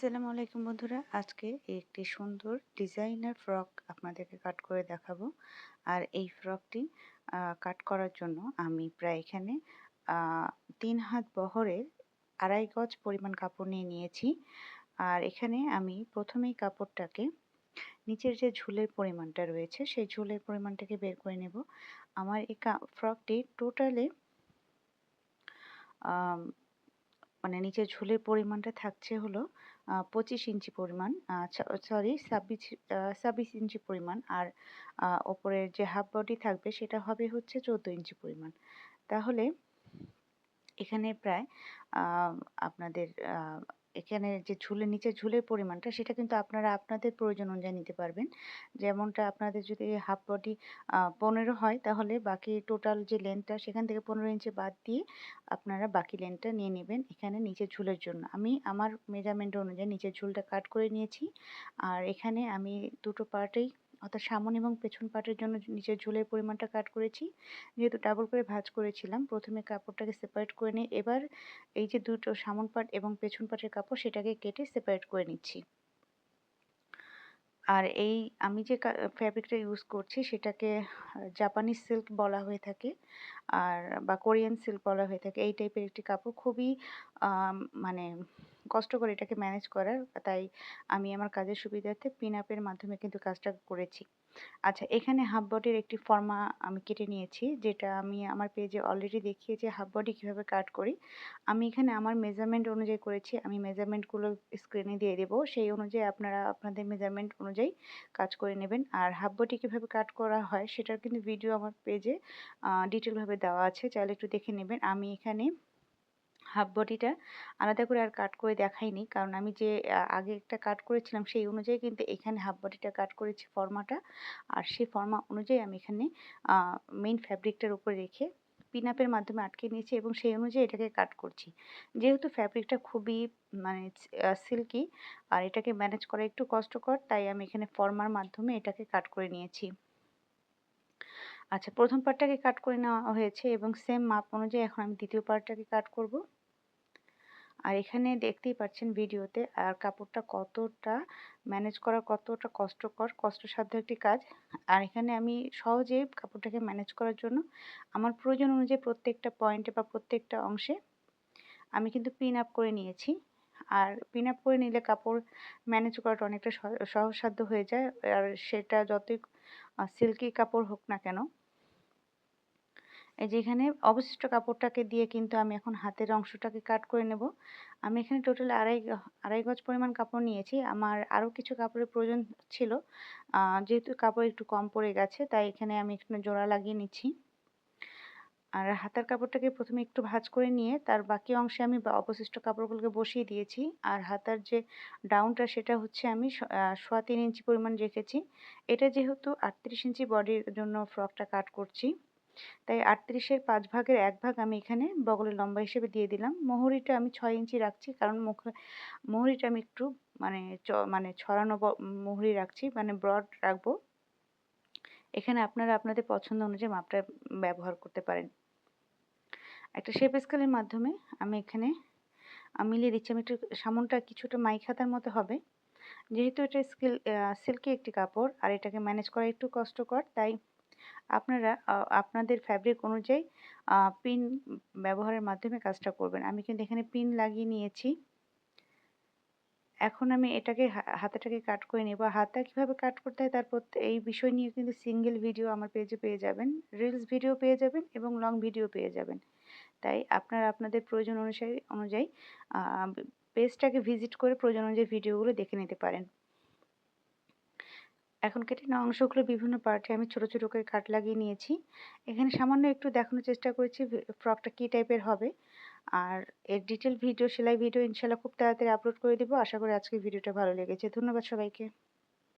আসসালামু আলাইকুম বন্ধুরা। আজকে একটি সুন্দর ডিজাইনার ফ্রক আপনাদেরকে কাট করে দেখাবো। আর এই ফ্রকটি কাট করার জন্য আমি প্রায় এখানে তিন হাত বহরের আড়াই গজ পরিমাণ কাপড় নিয়ে নিয়েছি। আর এখানে আমি প্রথমেই কাপড়টাকে, নিচের যে ঝুলের পরিমাণটা রয়েছে, সেই ঝুলের পরিমাণটাকে বের করে নেব। আমার এই ফ্রকটি টোটালে মানে নিচের ঝুলের পরিমাণটা থাকছে হলো পঁচিশ ইঞ্চি পরিমাণ সরি ছাব্বিশ ছাব্বিশ ইঞ্চি পরিমাণ আর ওপরের যে হাফ বডি থাকবে সেটা হবে হচ্ছে চোদ্দ ইঞ্চি পরিমাণ। তাহলে এখানে প্রায় আপনাদের এখানে যে ঝুলে, নিচে ঝুলের পরিমাণটা, সেটা কিন্তু আপনারা আপনাদের প্রয়োজন অনুযায়ী নিতে পারবেন। যেমনটা আপনাদের যদি হাফ বডি পনেরো হয়, তাহলে বাকি টোটাল যে লেন্থটা সেখান থেকে পনেরো ইঞ্চি বাদ দিয়ে আপনারা বাকি লেন্থটা নিয়ে নেবেন এখানে নিচের ঝুলের জন্য। আমি আমার মেজারমেন্ট অনুযায়ী নিচের ঝুলটা কাট করে নিয়েছি। আর এখানে আমি দুটো পার্টেই অর্থাৎ সামন এবং পেছন পাটের জন্য নিচের ঝুলের পরিমাণটা কাট করেছি। যেহেতু ডাবল করে ভাঁজ করেছিলাম, প্রথমে কাপড়টাকে সেপারেট করে নিয়ে এবার এই যে দুটো সামন পাট এবং পেছন পাটের কাপড় সেটাকে কেটে সেপারেট করে নিচ্ছি। আর এই আমি যে ফ্যাব্রিকটা ইউজ করছি সেটাকে জাপানিজ সিল্ক বলা হয়ে থাকে আর, বা কোরিয়ান সিল্ক বলা হয়ে থাকে। এই টাইপের একটি কাপড় খুবই মানে কষ্ট করে এটাকে ম্যানেজ করার, তাই আমি আমার কাজের সুবিধার্থে পিন আপের মাধ্যমে কিন্তু কাজটা করেছি। আচ্ছা এখানে হাফ বডির একটি ফর্মা আমি কেটে নিয়েছি, যেটা আমি আমার পেজে অলরেডি দেখিয়েছি হাফ বডি কীভাবে কাট করি। আমি এখানে আমার মেজারমেন্ট অনুযায়ী করেছি, আমি মেজারমেন্টগুলো স্ক্রিনে দিয়ে দেবো, সেই অনুযায়ী আপনারা আপনাদের মেজারমেন্ট অনুযায়ী কাজ করে নেবেন। আর হাফ বডি কীভাবে কাট করা হয়, সেটার কিন্তু ভিডিও আমার পেজে ডিটেলভাবে দেওয়া আছে, চাইলে একটু দেখে নেবেন। আমি এখানে হাফ বডিটা আলাদা করে আর কাট করে দেখাইনি। কারণ আমি যে আগে একটা কাট করেছিলাম সেই অনুযায়ী কিন্তু এখানে হাফ বডিটা কাট করেছি ফর্মাটা আর সেই ফর্মা অনুযায়ী আমি এখানে মেইন ফ্যাব্রিকটার উপরে রেখে পিন আপের মাধ্যমে আটকে নিয়েছি এবং সেই অনুযায়ী এটাকে কাট করছি। যেহেতু ফ্যাব্রিকটা খুবই মানে সিল্কি আর এটাকে ম্যানেজ করা একটু কষ্টকর, তাই আমি এখানে ফর্মার মাধ্যমে এটাকে কাট করে নিয়েছি। আচ্ছা প্রথম পার্টটাকে কাট করে নেওয়া হয়েছে এবং সেম মাপ অনুযায়ী এখন আমি দ্বিতীয় পার্টটাকে কাট করব। আর এখানে দেখতেই পাচ্ছেন ভিডিওতে, আর কাপড়টা কতটা ম্যানেজ করা, কতটা কষ্টকর, কষ্টসাধ্য একটি কাজ। আর এখানে আমি সহজে কাপড়টাকে ম্যানেজ করার জন্য আমার প্রয়োজন অনুযায়ী প্রত্যেকটা পয়েন্টে বা প্রত্যেকটা অংশে আমি কিন্তু পিন আপ করে নিয়েছি। আর পিন আপ করে নিলে কাপড় ম্যানেজ করাটা অনেকটা সহজসাধ্য হয়ে যায়। আর সেটা যতই সিল্কি কাপড় হোক না কেন এই যে এখানে অবশিষ্ট কাপড়টাকে দিয়ে কিন্তু আমি এখন হাতের অংশটাকে কাট করে নেব। আমি এখানে টোটাল আড়াই আড়াই গজ পরিমাণ কাপড় নিয়েছি। আমার আরও কিছু কাপড়ের প্রয়োজন ছিল। যেহেতু কাপড় একটু কম পড়ে গেছে, তাই এখানে আমি এখানে জোড়া লাগিয়ে নিচ্ছি। আর হাতার কাপড়টাকে প্রথমে একটু ভাঁজ করে নিয়ে, তার বাকি অংশে আমি অবশিষ্ট কাপড়গুলোকে বসিয়ে দিয়েছি। আর হাতার যে ডাউনটা সেটা হচ্ছে আমি সোয়া তিন ইঞ্চি পরিমাণ রেখেছি। এটা যেহেতু আটত্রিশ ইঞ্চি বডির জন্য ফ্রকটা কাট করছি। তাই আটত্রিশের পাঁচ ভাগের এক ভাগ আমি এখানে বগলের লম্বা হিসেবে দিয়ে দিলাম। মোহরিটা আমি ছয় ইঞ্চি রাখছি, কারণ মুখ মোহরিটা আমি একটু মানে মানে ছড়ানো মোহরি রাখছি মানে ব্রড রাখব। এখানে আপনারা আপনাদের পছন্দ অনুযায়ী মাপটা ব্যবহার করতে পারেন। একটা শেপ স্কেলের মাধ্যমে আমি এখানে মিলিয়ে দিচ্ছি, আমি একটু সামনটা কিছুটা মাইক হাতার মতো হবে। যেহেতু এটা স্কিল সিল্কি একটি কাপড়, আর এটাকে ম্যানেজ করা একটু কষ্টকর, তাই আপনারা আপনাদের ফ্যাব্রিক অনুযায়ী পিন ব্যবহারের মাধ্যমে কাজটা করবেন। আমি কিন্তু এখানে পিন লাগিয়ে নিয়েছি। এখন আমি এটাকে হাতাটাকে কাট করে নেব। হাতা কীভাবে কাট করতে হয় তার এই বিষয় নিয়ে কিন্তু সিঙ্গেল ভিডিও আমার পেজে পেয়ে যাবেন। রিলস ভিডিও পেয়ে যাবেন এবং লং ভিডিও পেয়ে যাবেন। তাই আপনারা আপনাদের প্রয়োজন অনুসারে, অনুযায়ী পেজটাকে ভিজিট করে প্রয়োজন অনুযায়ী ভিডিওগুলো দেখে নিতে পারেন। এখন কেটে নেওয়া অংশগুলো বিভিন্ন পার্টে আমি ছোট ছোট করে কাট লাগিয়ে নিয়েছি। এখানে সামান্য একটু দেখানোর চেষ্টা করেছি ফ্রকটা কী টাইপের হবে। আর এর ডিটেল ভিডিও সেলাই ভিডিও ইনশাল্লাহ খুব তাড়াতাড়ি আপলোড করে দেবো। আশা করি আজকে ভিডিওটা ভালো লেগেছে। ধন্যবাদ সবাইকে।